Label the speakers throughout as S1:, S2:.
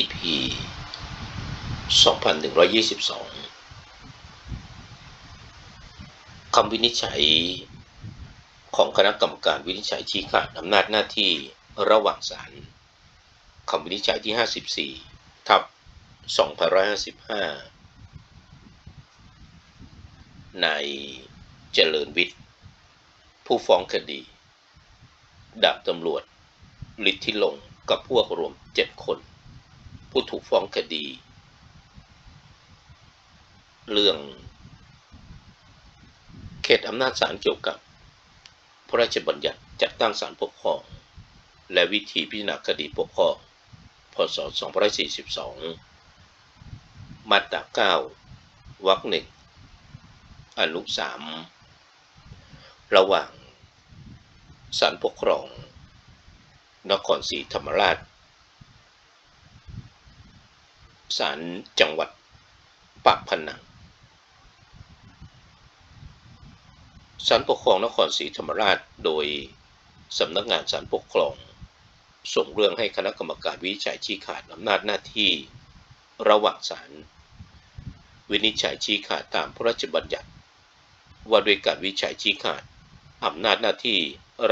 S1: EP 2122 คำวินิจฉัย ของคณะกรรมการวินิจฉัยชี้ขาดอำนาจหน้าที่ระหว่างศาลคำวินิจฉัยที่ 54 ทับ2555นายเจริญวิทย์ ผู้ฟ้องคดี ดาบตำรวจฤทธิลงกับพวกรวม 7 คน ผู้ถูกฟ้องคดี เรื่อง เขตอำนาจศาลเกี่ยวกับ พระราชบัญญัติจัดตั้งศาลปกครอง และวิธีพิจารณาคดีปกครองพศ 2542 มาตรา 9 วรรคหนึ่งอนุ 3 ระหว่างศาลปกครอง นครศรีธรรมราช ศาลจังหวัดปากพนังศาลปกครองนครศรีธรรมราชโดยสำนักงานศาลปกครอง ส่งเรื่องให้คณะกรรมการวิจัยชี้ขาดอำนาจหน้าที่ระหว่างศาลวินิจฉัยชี้ขาดตามพระราชบัญญัติ ว่าด้วยการวิจัยชี้ขาดอำนาจหน้าที่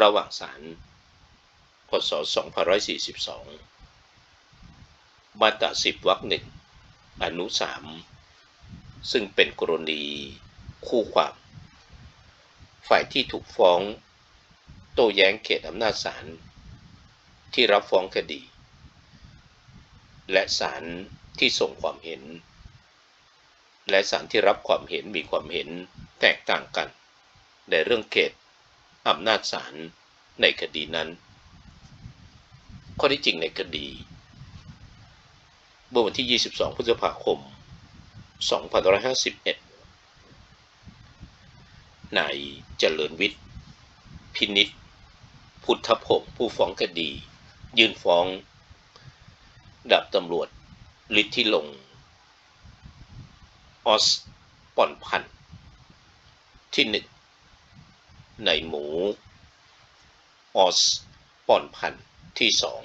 S1: ระหว่างศาลพศ 2542 มาตรา10วรรคหนึ่งอนุ3ซึ่งเป็นกรณีคู่ความ ฝ่ายที่ถูกฟ้อง โต้แย้งเขตอำนาจศาลที่รับฟ้องคดี และศาลที่ส่งความเห็น และศาลที่รับความเห็นมีความเห็นแตกต่างกัน ในเรื่องเขตอำนาจศาลในคดีนั้น ข้อที่จริงในคดี เมื่อวันที่ 22 พฤษภาคม 2551 นายเจริญวิทย์ พินิษพุทธพงศ์ผู้ฟ้องคดี ยื่นฟ้อง ดาบตำรวจฤทธิลง ออสป่อนพันธ์ที่หนึ่งในหมู ออสป่อนพันธ์ที่สอง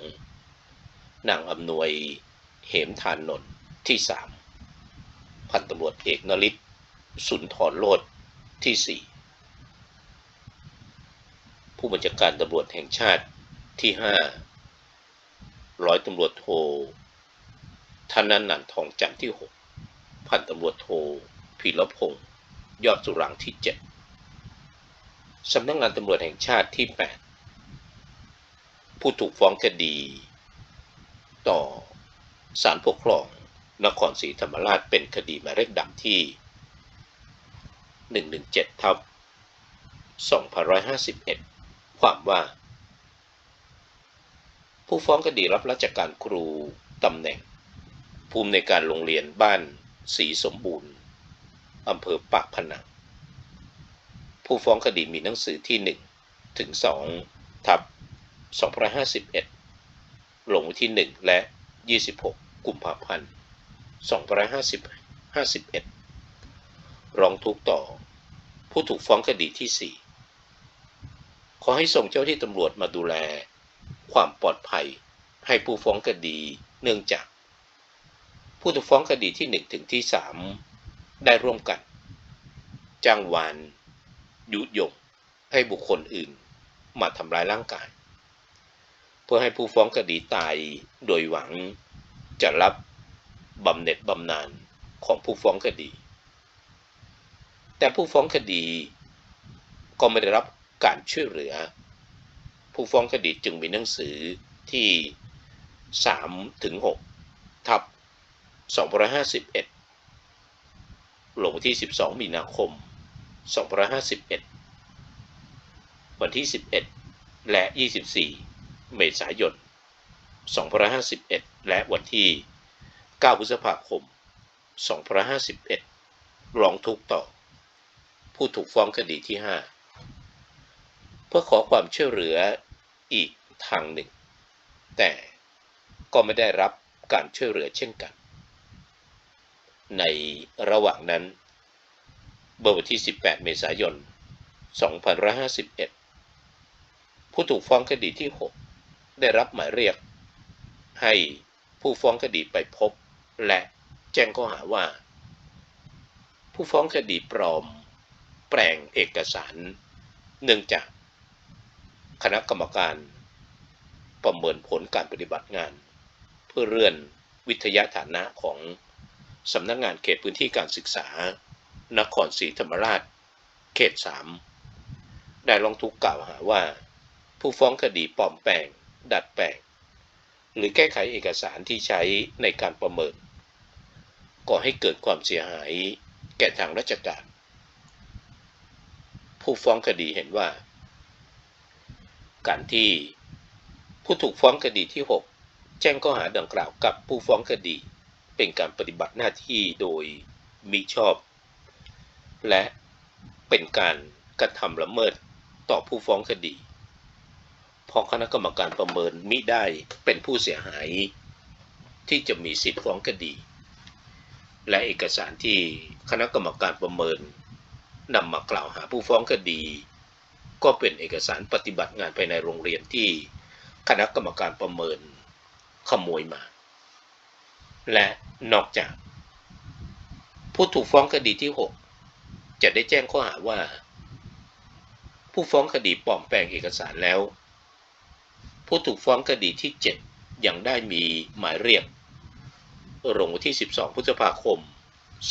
S1: นางอำนวย เหมทานนนท์ที่สามพันตำรวจเอกนริศสุนทรโลดที่สี่ผู้บัญชาการตำรวจแห่งชาติที่ห้าร้อยตำรวจโทธนันนันทองจันทร์ที่หกพันตำรวจโทพีรพงศ์ยอดสุรังที่เจ็ดสำนักงานตำรวจแห่งชาติที่8ผู้ถูกฟ้องคดี ต่อ ศาลปกครอง นครศรีธรรมราชเป็นคดีหมายเลขดำที่ 117ทับ2551 ความว่า ผู้ฟ้องคดีรับราชการครูตำแหน่ง ภูมิในการโรงเรียนบ้านศรีสมบูรณ์อำเภอปากพนังผู้ฟ้องคดีมีหนังสือที่ 1 ถึง 2 ทับ 251 ลงที่ 1 และ 26 กุมภาพันธ์2551 ร้องทุกต่อ ผู้ถูกฟ้องคดีที่ 4 ขอให้ส่งเจ้าที่ตำรวจมาดูแล ความปลอดภัยให้ผู้ฟ้องคดีเนื่องจาก ผู้ถูกฟ้องคดีที่ 1 ถึงที่ 3 ได้ร่วมกัน จ้างวานยุยงให้บุคคลอื่นมาทำร้ายร่างกาย เพื่อให้ผู้ฟ้องคดีตายโดยหวัง จะรับบำเหน็จบำนาญของผู้ฟ้องคดี แต่ผู้ฟ้องคดีก็ไม่ได้รับการช่วยเหลือ ผู้ฟ้องคดีจึงมีหนังสือที่3ถึง6ทับ251 ลงวันที่ 12 มีนาคม 251 วันที่ 11 และ 24 เมษายน 2551 และวันที่ 9 พฤษภาคม 2551 ร้องทุกข์ต่อ ผู้ถูกฟ้องคดีที่ 5 เพื่อขอความช่วยเหลืออีกทางหนึ่ง แต่ก็ไม่ได้รับการช่วยเหลือเช่นกัน ในระหว่างนั้นเมื่อวันที่ 18 เมษายน 2551 ผู้ถูกฟ้องคดีที่ 6 ได้รับหมายเรียก ให้ผู้ฟ้องคดีไปพบ และแจ้งข้อหาว่า ผู้ฟ้องคดีปลอม แปลงเอกสาร เนื่องจาก คณะกรรมการประเมินผลการปฏิบัติงาน เพื่อเลื่อนวิทยาฐานะของสำนักงงานเขตพื้นที่การศึกษา นครศรีธรรมราช เขต 3 ได้ลองทุกข์กล่าวหาว่า ผู้ฟ้องคดีปลอมแปลง ดัดแปลง หรือแก้ไขเอกสารที่ใช้ในการประเมินก่อให้เกิดความเสียหายแก่ทางราชการ ผู้ฟ้องคดีเห็นว่า การที่ผู้ถูกฟ้องคดีที่ 6 แจ้งข้อหาดังกล่าวกับผู้ฟ้องคดี เป็นการปฏิบัติหน้าที่โดยมิชอบ และเป็นการกระทำละเมิดต่อผู้ฟ้องคดี เพราะคณะกรรมการประเมินมิได้เป็นผู้เสียหายที่จะมีสิทธิฟ้องคดี และเอกสารที่คณะกรรมการประเมินนำมากล่าวหาผู้ฟ้องคดี ก็เป็นเอกสารปฏิบัติงานภายในโรงเรียนที่คณะกรรมการประเมินขโมยมา และนอกจาก ผู้ถูกฟ้องคดีที่ 6 จะได้แจ้งข้อหาว่า ผู้ฟ้องคดีปลอมแปลงเอกสารแล้ว ผู้ถูกฟ้องคดีที่ 7 ยังได้มีหมายเรียกลงวันที่ 12 พฤษภาคม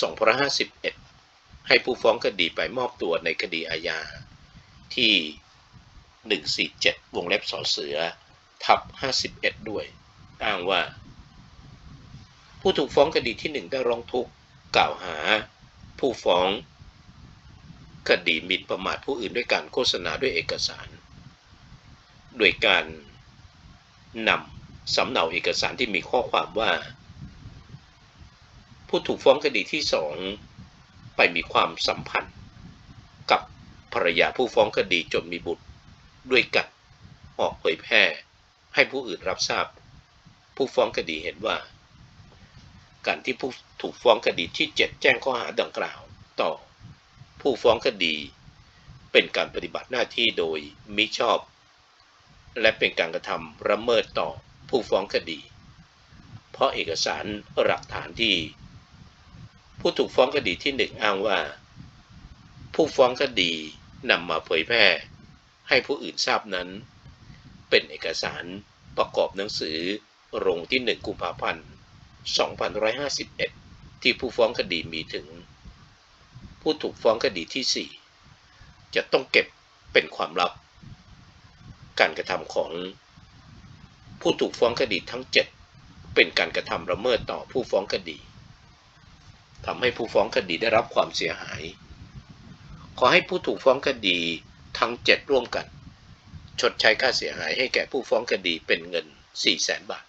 S1: 2551 ให้ผู้ฟ้องคดีไปมอบตัวในคดีอาญาที่ 147 วงเล็บสอเสือ ทับ 51 ด้วย อ้างว่า ผู้ถูกฟ้องคดีที่ 1 ได้ร้องทุกข์กล่าวหา ผู้ฟ้องคดีหมิ่นประมาทผู้อื่นด้วยการโฆษณาด้วยเอกสาร โดยการ นำสำเนาเอกสารที่มีข้อความว่า ผู้ถูกฟ้องคดีที่สองไปมีความสัมพันธ์ กับภรรยาผู้ฟ้องคดีจนมีบุตร ด้วยกันออกเผยแพร่ให้ผู้อื่นรับทราบ ผู้ฟ้องคดีเห็นว่า การที่ผู้ถูกฟ้องคดีที่ 7 แจ้งข้อหาดังกล่าว ต่อ ผู้ฟ้องคดี เป็นการปฏิบัติหน้าที่โดยมิชอบ และเป็นการกระทำระเมิดต่อผู้ฟ้องคดี เพราะเอกสารหลักฐานที่ ผู้ถูกฟ้องคดีที่หนึ่งอ้างว่า ผู้ฟ้องคดีนำมาเผยแพร่ ให้ผู้อื่นทราบนั้น เป็นเอกสารประกอบหนังสือลงที่ 1 กุมภาพันธ์ 2551 ที่ผู้ฟ้องคดีมีถึง ผู้ถูกฟ้องคดีที่ 4 จะต้องเก็บเป็นความลับ การกระทำของผู้ถูกฟ้องคดีทั้ง 7 เป็นการกระทำละเมิดต่อผู้ฟ้องคดีทำให้ผู้ฟ้องคดีได้รับความเสียหาย ขอให้ผู้ถูกฟ้องคดีทั้ง 7 ร่วมกัน ชดใช้ค่าเสียหายให้แก่ผู้ฟ้องคดีเป็นเงิน 4 0 0แสนบาท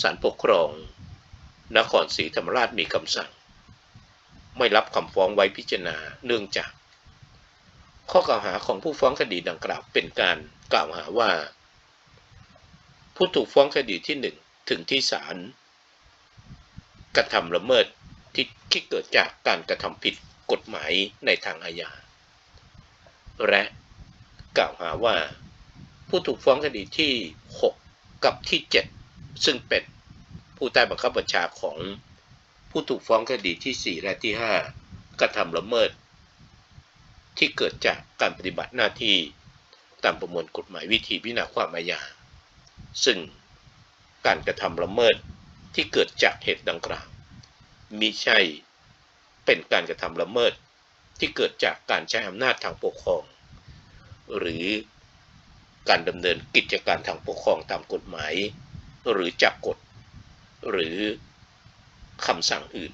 S1: ศาลปกครอง นครศรีธรรมราชมีคำสั่ง ไม่รับคำฟ้องไว้พิจารณาเนื่องจาก ข้อกล่าวหาของผู้ฟ้องคดีดังกล่าวเป็นการกล่าวหาว่า ผู้ถูกฟ้องคดีที่ 1 ถึงที่ศาลกระทำละเมิดที่ที่เกิดจากการกระทำผิดกฎหมายในทางอาญา และกล่าวหาว่า ผู้ถูกฟ้องคดีที่ 6 กับที่ 7 ซึ่งเป็นผู้ใต้บังคับบัญชาของผู้ถูกฟ้องคดีที่ 4 และที่ 5 กระทำละเมิด ที่เกิดจากการปฏิบัติหน้าที่ตามประมวลกฎหมายวิธีพิจารณาความอาญา ซึ่งการกระทำละเมิดที่เกิดจากเหตุดังกล่าวมิใช่เป็นการกระทำละเมิดที่เกิดจากการใช้อำนาจทางปกครอง หรือการดำเนินกิจการทางปกครองตามกฎหมาย หรือจากกฎ หรือคำสั่งอื่น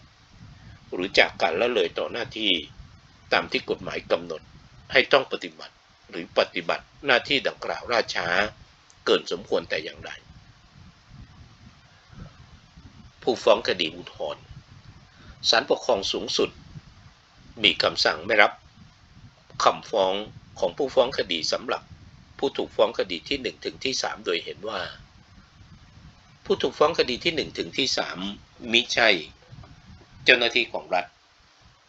S1: หรือจากการละเลยต่อหน้าที่ ตามที่กฎหมายกำหนดให้ต้องปฏิบัติหรือปฏิบัติหน้าที่ดังกล่าวล่าช้าเกินสมควรแต่อย่างใดผู้ฟ้องคดีอุทธรณ์ศาลปกครองสูงสุด มีคำสั่งไม่รับคำฟ้องของผู้ฟ้องคดีสำหรับ ผู้ถูกฟ้องคดีที่ 1 ถึงที่ 3 โดยเห็นว่า ผู้ถูกฟ้องคดีที่ 1 ถึงที่ 3 มิใช่ เจ้าหน้าที่ของรัฐ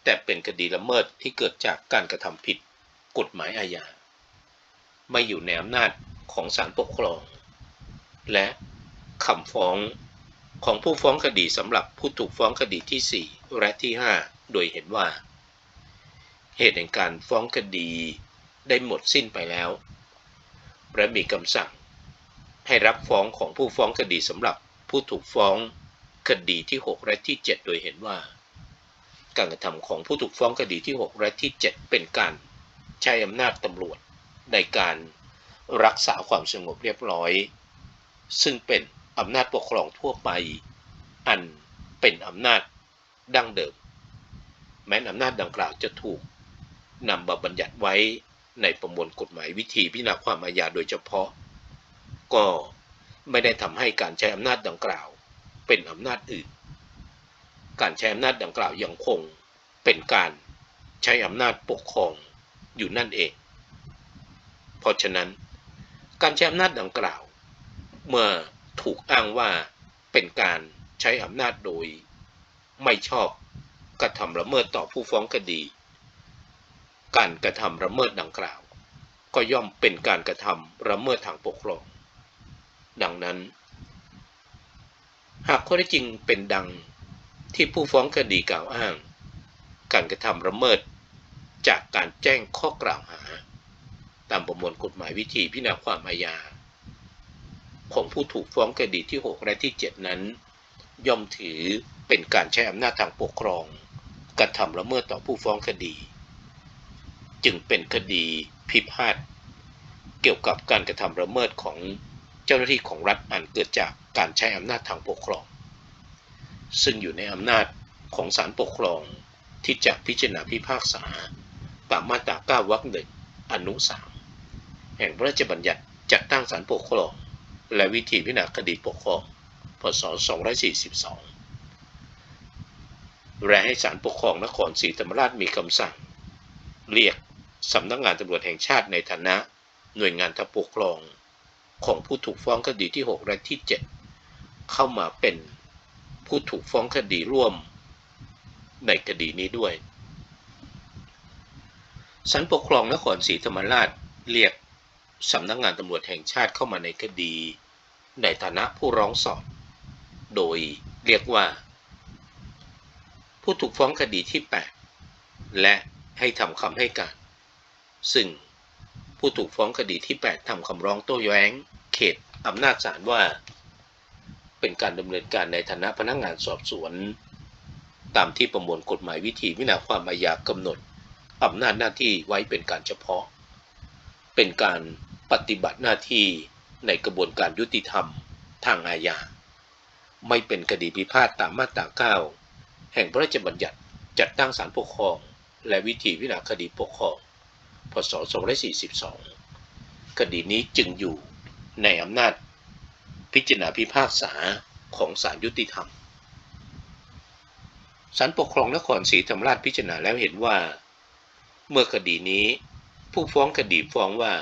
S1: แต่เป็นคดีละเมิดที่เกิดจากการกระทำผิด กฎหมายอาญา ไม่อยู่ในอำนาจของศาลปกครอง และคำฟ้องของผู้ฟ้องคดีสำหรับผู้ถูกฟ้องคดีที่ 4 และที่ 5 โดยเห็นว่า เหตุแห่งการฟ้องคดีได้หมดสิ้นไปแล้ว และมีคำสั่ง ให้รับฟ้องของผู้ฟ้องคดีสำหรับผู้ถูกฟ้องคดีที่ 6 และที่ 7 โดยเห็นว่า การกระทำของผู้ถูกฟ้องคดีที่ 6 และที่ 7 เป็นการใช้อำนาจตำรวจในการรักษาความสงบเรียบร้อย ซึ่งเป็นอำนาจปกครองทั่วไป อันเป็นอำนาจดั้งเดิม แม้นอำนาจดังกล่าวจะถูกนำมาบัญญัติไว้ในประมวลกฎหมายวิธีพิจารณาความอาญาโดยเฉพาะ ก็ไม่ได้ทำให้การใช้อำนาจดังกล่าว เป็นอำนาจอื่น การใช้อำนาจดังกล่าวยังคงเป็นการใช้อำนาจปกครองอยู่นั่นเอง เพราะฉะนั้น การใช้อำนาจดังกล่าว เมื่อถูกอ้างว่าเป็นการใช้อำนาจโดย ไม่ชอบกระทำละเมิดต่อผู้ฟ้องคดี การกระทำละเมิดดังกล่าว ก็ย่อมเป็นการกระทำละเมิดทางปกครอง ดังนั้น หากข้อเท็จจริงเป็นดัง ที่ผู้ฟ้องคดีกล่าวอ้าง การกระทำละเมิด จากการแจ้งข้อกล่าวหา ตามประมวลกฎหมายวิธีพิจารณาความอาญา ของผู้ถูกฟ้องคดีที่ 6 และที่ 7 นั้น ย่อมถือเป็นการใช้อำนาจทางปกครอง กระทำละเมิดต่อผู้ฟ้องคดี จึงเป็นคดีพิพาทเกี่ยวกับการกระทำละเมิดของเจ้าหน้าที่ของรัฐอันเกิดจากการใช้อำนาจทางปกครอง ซึ่งอยู่ในอำนาจของศาลปกครองที่จะพิจารณาพิพากษาตามมาตรา 9 วรรคหนึ่งอนุ 3 แห่งพระราชบัญญัติจัดตั้งศาลปกครอง และวิธีพิจารณาคดีปกครอง พศ 242 และให้ศาลปกครองนครศรีธรรมราชมีคำสั่ง เรียกสำนักงานตำรวจแห่งชาติในฐานะหน่วยงานทางปกครองของผู้ถูกฟ้องคดีที่ 6 และที่ 7 เข้ามาเป็น ผู้ถูกฟ้องคดีร่วมในคดีนี้ด้วยศาลปกครองนครศรีธรรมราชเรียกสำนักงานตำรวจแห่งชาติเข้ามาในคดี ในฐานะผู้ร้องสอบ โดยเรียกว่า ผู้ถูกฟ้องคดีที่ 8 และให้ทำคำให้การ ซึ่งผู้ถูกฟ้องคดีที่ 8ทำคำร้องโต้แย้ง เขตอำนาจศาลว่า เป็นการดำเนินการในฐานะพนักงานสอบสวน ตามที่ประมวลกฎหมายวิธีวินาความอาญากำหนดอำนาจหน้าที่ไว้เป็นการเฉพาะ เป็นการปฏิบัติหน้าที่ในกระบวนการยุติธรรมทางอาญา ไม่เป็นคดีพิพาทตามมาตรา 9 แห่งพระราชบัญญัติจัดตั้งศาลปกครอง และวิธีวินาคดีปกครอง พศ242 คดีนี้จึงอยู่ในอำนาจ พิจารณาพิพากษาของศาลยุติธรรมศาลปกครองนครศรีธรรมราชพิจารณาแล้วเห็นว่า เมื่อคดีนี้ผู้ฟ้องคดีฟ้องว่า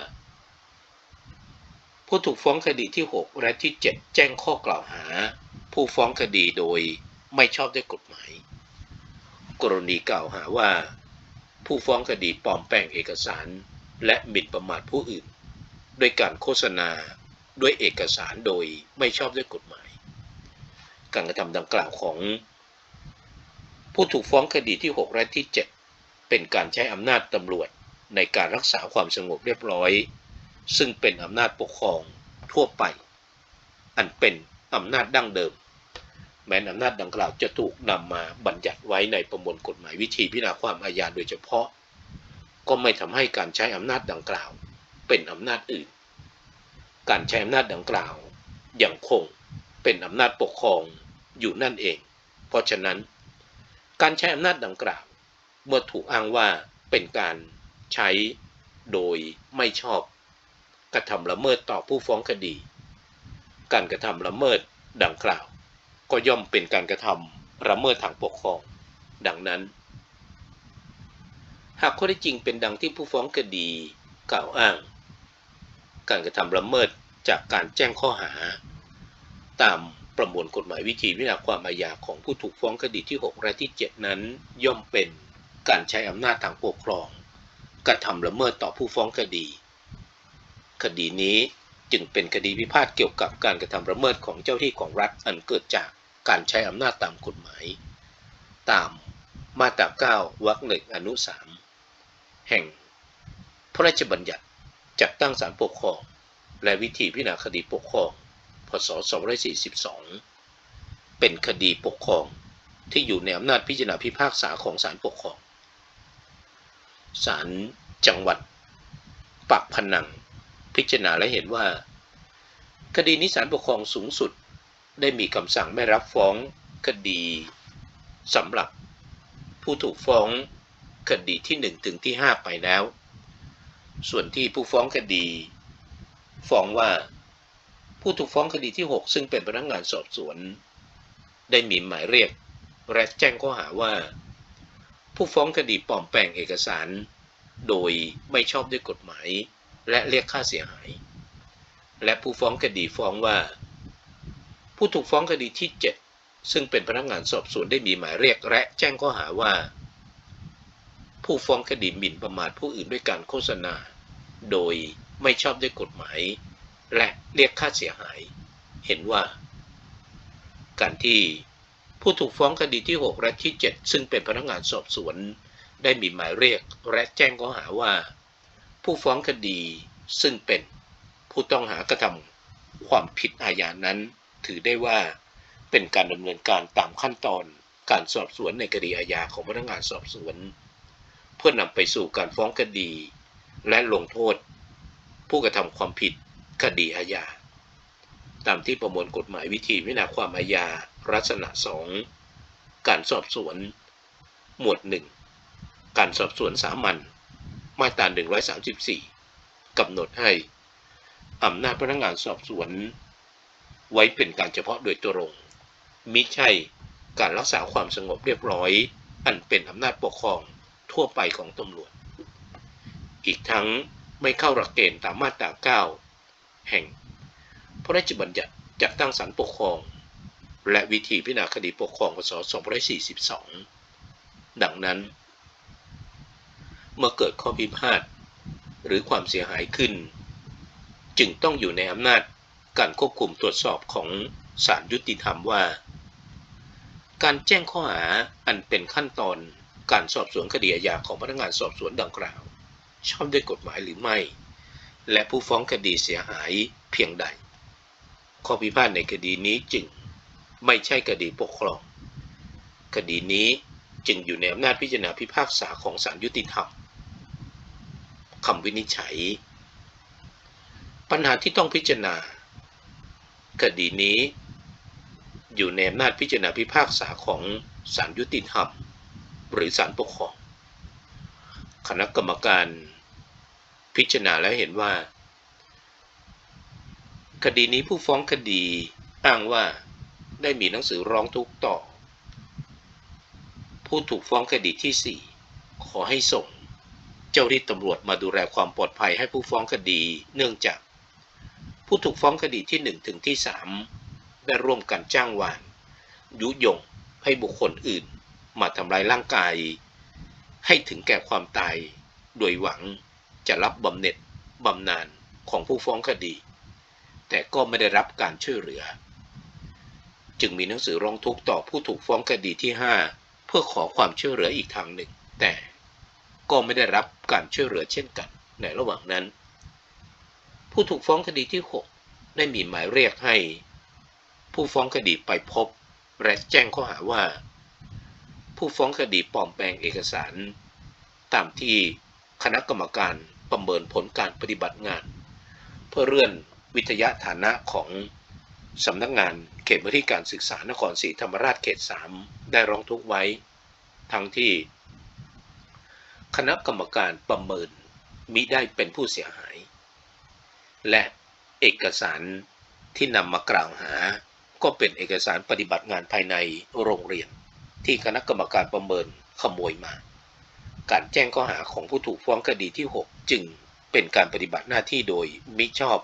S1: ผู้ถูกฟ้องคดีที่ 6 และที่ 7 แจ้งข้อกล่าวหา ผู้ฟ้องคดีโดยไม่ชอบด้วยกฎหมาย กรณีกล่าวหาว่า ผู้ฟ้องคดีปลอมแปลงเอกสาร และหมิ่นประมาทผู้อื่นด้วยการโฆษณา ด้วยเอกสารโดยไม่ชอบด้วยกฎหมาย การกระทำดังกล่าวของ ผู้ถูกฟ้องคดีที่ 6 และที่ 7 เป็นการใช้อำนาจตำรวจในการรักษาความสงบเรียบร้อย ซึ่งเป็นอำนาจปกครองทั่วไป อันเป็นอำนาจดั้งเดิม แม้อำนาจดังกล่าวจะถูกนำมาบัญญัติไว้ในประมวลกฎหมายวิธีพิจารณาความอาญาโดยเฉพาะ ก็ไม่ทำให้การใช้อำนาจดังกล่าว เป็นอำนาจอื่น การใช้อำนาจดังกล่าวยังคงเป็นอำนาจปกครองอยู่นั่นเอง เพราะฉะนั้น การใช้อำนาจดังกล่าว เมื่อถูกอ้างว่าเป็นการใช้โดยไม่ชอบ กระทำละเมิดต่อผู้ฟ้องคดี การกระทำละเมิดดังกล่าว ก็ย่อมเป็นการกระทำละเมิดทางปกครอง ดังนั้น หากข้อได้จริงเป็นดังที่ผู้ฟ้องคดีกล่าวอ้าง การกระทำละเมิดจากการแจ้งข้อหา ตามประมวลกฎหมายวิธีวินาความอาญาของผู้ถูกฟ้องคดีที่ 6 และที่ 7 นั้น ย่อมเป็นการใช้อำนาจทางปกครอง กระทำละเมิดต่อผู้ฟ้องคดี คดีนี้จึงเป็นคดีพิพาทเกี่ยวกับการกระทำละเมิดของเจ้าที่ของรัฐอันเกิดจากการใช้อำนาจตามกฎหมาย ตามมาตรา 9 วรรคหนึ่งอนุ 3 แห่งพระราชบัญญัติ จัดตั้งศาลปกครอง และวิธีพิจารณาคดีปกครอง พศ 2542 เป็นคดีปกครองที่อยู่ในอำนาจพิจารณาพิพากษาของศาลปกครอง ศาลจังหวัดปักพนัง พิจารณาและเห็นว่า คดีนี้ศาลปกครองสูงสุดได้มีคำสั่งไม่รับฟ้องคดีสำหรับผู้ถูกฟ้องคดีที่ 1 ถึงที่ 5 ไปแล้ว ส่วนที่ผู้ฟ้องคดีฟ้องว่าผู้ถูกฟ้องคดีที่ 6 ซึ่งเป็นพนักงานสอบสวน ได้มีหมายเรียกและแจ้งข้อหาว่า ผู้ฟ้องคดีปลอมแปลงเอกสาร โดยไม่ชอบด้วยกฎหมาย และเรียกค่าเสียหาย และผู้ฟ้องคดีฟ้องว่า ผู้ถูกฟ้องคดีที่ 7 ซึ่งเป็นพนักงานสอบสวนได้มีหมายเรียกและแจ้งข้อหาว่า ผู้ฟ้องคดีหมิ่นประมาทผู้อื่นด้วยการโฆษณา โดยไม่ชอบด้วยกฎหมาย และเรียกค่าเสียหาย เห็นว่า การที่ผู้ถูกฟ้องคดีที่ 6 และที่ 7 ซึ่งเป็นพนักงานสอบสวน ได้มีหมายเรียกและแจ้งข้อหาว่า ผู้ฟ้องคดีซึ่งเป็นผู้ต้องหากระทำความผิดอาญานั้น ถือได้ว่าเป็นการดำเนินการตามขั้นตอนการสอบสวนในคดีอาญาของพนักงานสอบสวน เพื่อนำไปสู่การฟ้องคดี และลงโทษ ผู้กระทำความผิดคดีอาญา ตามที่ประมวลกฎหมายวิธีวินาความอาญาลักษณะ 2 การสอบสวน หมวด 1 การสอบสวนสามัญมาตรา 134กำหนดให้อำนาจพนักงานสอบสวน ไว้เป็นการเฉพาะโดยตรงมิใช่การรักษาความสงบเรียบร้อย อันเป็นอำนาจปกครองทั่วไปของตำรวจ อีกทั้งไม่เข้าหลักเกณฑ์ตามมาตรา 9 แห่ง พระราชบัญญัติจัดตั้งศาลปกครอง และวิธีพิจารณาคดีปกครองพศ2542 ดังนั้น เมื่อเกิดข้อพิพาทหรือความเสียหายขึ้น จึงต้องอยู่ในอำนาจการควบคุมตรวจสอบของศาลยุติธรรมว่า การแจ้งข้อหาอันเป็นขั้นตอนการสอบสวนคดีอาญาของพนักงานสอบสวนดังกล่าว ชอบด้วยกฎหมายหรือไม่ และผู้ฟ้องคดีเสียหายเพียงใด ข้อพิพาทในคดีนี้จึงไม่ใช่คดีปกครอง คดีนี้จึงอยู่ในอำนาจพิจารณาพิพากษาของศาลยุติธรรมคำวินิจฉัย ปัญหาที่ต้องพิจารณา คดีนี้ อยู่ในอำนาจพิจารณาพิพากษาของศาลยุติธรรม หรือศาลปกครอง คณะกรรมการพิจารณาแล้วเห็นว่า คดีนี้ผู้ฟ้องคดีอ้างว่าได้มีหนังสือร้องทุกข์ต่อ ผู้ถูกฟ้องคดีที่ 4 ขอให้ส่ง เจ้าที่ตำรวจมาดูแลความปลอดภัยให้ผู้ฟ้องคดีเนื่องจาก ผู้ถูกฟ้องคดีที่ 1 ถึงที่ 3 ได้ร่วมกันจ้างวาน ยุยงให้บุคคลอื่น มาทำลายร่างกาย ให้ถึงแก่ความตาย โดยหวังจะรับบำเหน็จบำนาญของผู้ฟ้องคดี แต่ก็ไม่ได้รับการช่วยเหลือ จึงมีหนังสือร้องทุกข์ต่อผู้ถูกฟ้องคดีที่ 5 เพื่อขอความช่วยเหลืออีกทางหนึ่ง แต่ก็ไม่ได้รับการช่วยเหลือเช่นกัน ในระหว่างนั้น ผู้ถูกฟ้องคดีที่ 6 ได้มีหมายเรียกให้ ผู้ฟ้องคดีไปพบและแจ้งข้อหาว่า ผู้ฟ้องคดีปลอมแปลงเอกสาร ตามที่คณะกรรมการประเมินผลการปฏิบัติงาน เพื่อเลื่อนวิทยาฐานะของสำนักงานเขตพื้นที่การศึกษานครศรีธรรมราชเขต 3 ได้ร้องทุกข์ไว้ ทั้งที่ คณะกรรมการประเมินมิได้เป็นผู้เสียหาย และเอกสารที่นำมากล่าวหา ก็เป็นเอกสารปฏิบัติงานภายในโรงเรียน ที่คณะกรรมการประเมินขโมยมา การแจ้งข้อหาของผู้ถูกฟ้องคดีที่ 6 จึงเป็นการปฏิบัติหน้าที่โดยมิชอบ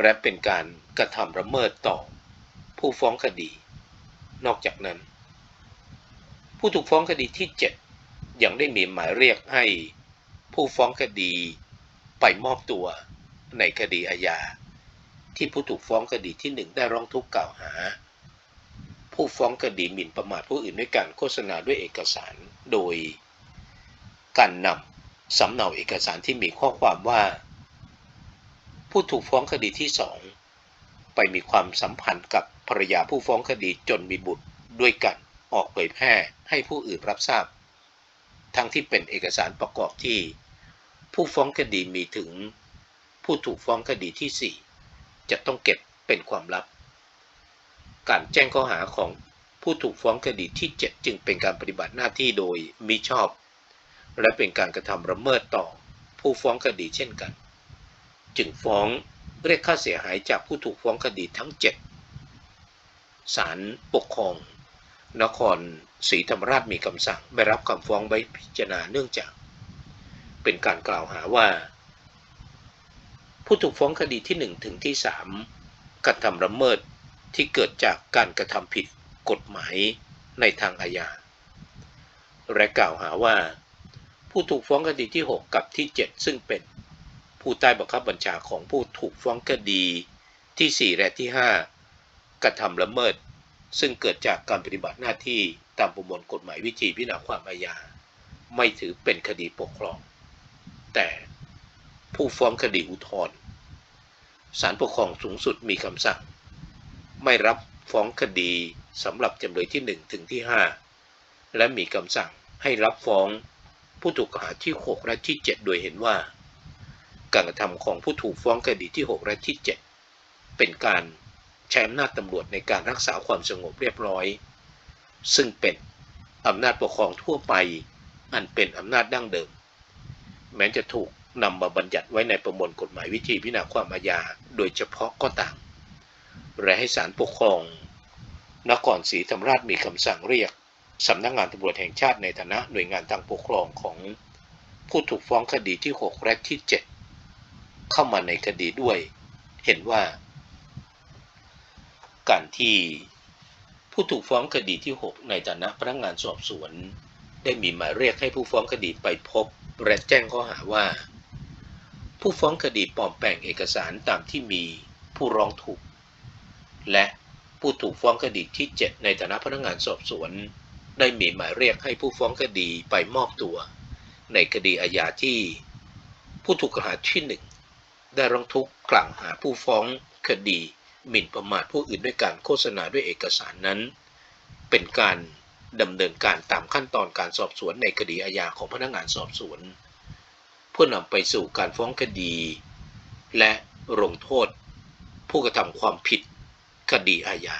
S1: และเป็นการกระทำละเมิดต่อผู้ฟ้องคดี นอกจากนั้น ผู้ถูกฟ้องคดีที่ 7 ยังได้มีหมายเรียกให้ผู้ฟ้องคดีไปมอบตัวในคดีอาญาที่ผู้ถูกฟ้องคดีที่หนึ่งได้ร้องทุกข์กล่าวหา ผู้ฟ้องคดีหมิ่นประมาทผู้อื่นด้วยการโฆษณาด้วยเอกสาร โดยการนำสำเนาเอกสารที่มีข้อความว่า ผู้ถูกฟ้องคดีที่สองไปมีความสัมพันธ์กับภรรยาผู้ฟ้องคดีจนมีบุตรด้วยกันออกเผยแพร่ให้ผู้อื่นรับทราบ ทั้งที่เป็นเอกสารประกอบที่ ผู้ฟ้องคดีมีถึง ผู้ถูกฟ้องคดีที่ 4 จะต้องเก็บเป็นความลับ การแจ้งข้อหาของผู้ถูกฟ้องคดีที่ 7 จึงเป็นการปฏิบัติหน้าที่โดยมิชอบ และเป็นการกระทำละเมิดต่อผู้ฟ้องคดีเช่นกัน จึงฟ้องเรียกค่าเสียหายจากผู้ถูกฟ้องคดีทั้ง 7 ศาลปกครอง นครศรีธรรมราชมีคำสั่งไม่รับคำฟ้องไว้พิจารณาเนื่องจาก เป็นการกล่าวหาว่า ผู้ถูกฟ้องคดีที่ 1 ถึงที่ 3กระทำละเมิด ที่เกิดจากการกระทำผิดกฎหมายในทางอาญา และกล่าวหาว่า ผู้ถูกฟ้องคดีที่ 6 กับที่ 7 ซึ่งเป็นผู้ใต้บังคับบัญชาของผู้ถูกฟ้องคดีที่ 4 และที่ 5 กระทำละเมิด ซึ่งเกิดจากการปฏิบัติหน้าที่ตามประมวลกฎหมายวิธีพิจารณาความอาญา ไม่ถือเป็นคดีปกครอง แต่ผู้ฟ้องคดีอุทธรณ์ศาลปกครองสูงสุดมีคำสั่ง ไม่รับฟ้องคดีสำหรับจำเลยที่1ถึงที่ 5 และมีคำสั่งให้รับฟ้องผู้ถูกกล่าวหาที่ 6 และที่ 7 โดยเห็นว่า การกระทำของผู้ถูกฟ้องคดีที่ 6 และที่ 7 เป็นการใช้อำนาจตำรวจในการรักษาความสงบเรียบร้อย ซึ่งเป็นอำนาจปกครองทั่วไป อันเป็นอำนาจดั้งเดิม แม้จะถูกนำมาบัญญัติไว้ในประมวลกฎหมายวิธีพิจารณาความอาญาโดยเฉพาะก็ตาม และให้ศาลปกครองนครศรีธรรมราชมีคำสั่งเรียกสำนักงานตำรวจแห่งชาติในฐานะหน่วยงานทางปกครองของผู้ถูกฟ้องคดีที่ 6 และที่ 7 เข้ามาในคดีด้วย เห็นว่า การที่ผู้ถูกฟ้องคดีที่ 6 ในฐานะพนักงานสอบสวน ได้มีหมายเรียกให้ผู้ฟ้องคดีไปพบและแจ้งข้อหาว่า ผู้ฟ้องคดีปลอมแปลงเอกสารตามที่มีผู้ร้องถูก และผู้ถูกฟ้องคดีที่ 7 ในฐานะพนักงานสอบสวน ได้มีหมายเรียกให้ผู้ฟ้องคดีไปมอบตัว ในคดีอาญาที่ ผู้ถูกกล่าวหาที่1ได้ร้องทุกข์กล่าวหาผู้ฟ้องคดีหมิ่นประมาทผู้อื่นด้วยการโฆษณาด้วยเอกสารนั้น เป็นการดำเนินการตามขั้นตอนการสอบสวนในคดีอาญาของพนักงานสอบสวนเพื่อนำไปสู่การฟ้องคดี และลงโทษ ผู้กระทำความผิด คดีอาญา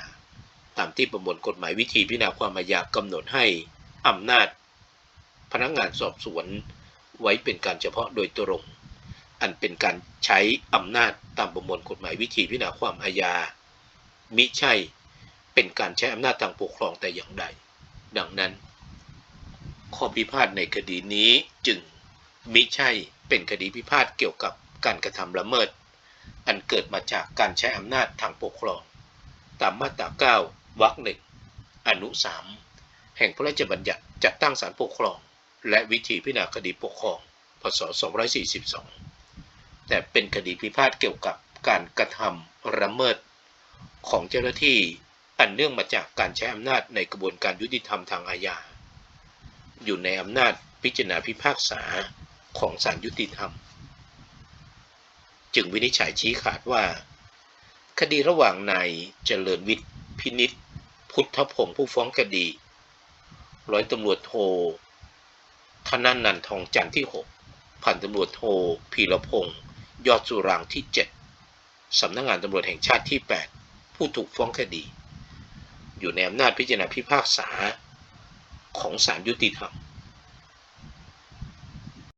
S1: ตามที่ประมวลกฎหมายวิธีพิจารณาความอาญากำหนดให้อำนาจ พนักงานสอบสวนไว้เป็นการเฉพาะโดยตรง อันเป็นการใช้อำนาจตามประมวลกฎหมายวิธีพิจารณาความอาญา มิใช่เป็นการใช้อำนาจทางปกครองแต่อย่างใด ดังนั้น ข้อพิพาทในคดีนี้จึงมิใช่เป็นคดีพิพาทเกี่ยวกับการกระทำละเมิด อันเกิดมาจากการใช้อำนาจทางปกครอง ตามมาตรา9วรรคหนึ่งอนุ3แห่งพระราชบัญญัติจัดตั้งศาลปกครอง และวิธีพิจารณาคดีปกครอง พศ242 แต่เป็นคดีพิพาทเกี่ยวกับการกระทำละเมิด ของเจ้าหน้าที่อันเนื่องมาจากการใช้อำนาจในกระบวนการยุติธรรมทางอาญา อยู่ในอำนาจพิจารณาพิพากษาของศาลยุติธรรม จึงวินิจฉัยชี้ขาดว่า คดีระหว่างนายเจริญวิทย์พินิษพุทธพงศ์ผู้ฟ้องคดี ร้อยตำรวจโทธนันนันทองจันทร์ที่ 6 พันตำรวจโทพีรพงศ์ยอดสุรางค์ที่ 7 สำนักงานตำรวจแห่งชาติที่ 8 ผู้ถูกฟ้องคดี อยู่ในอำนาจพิจารณาพิพากษาของศาลยุติธรรม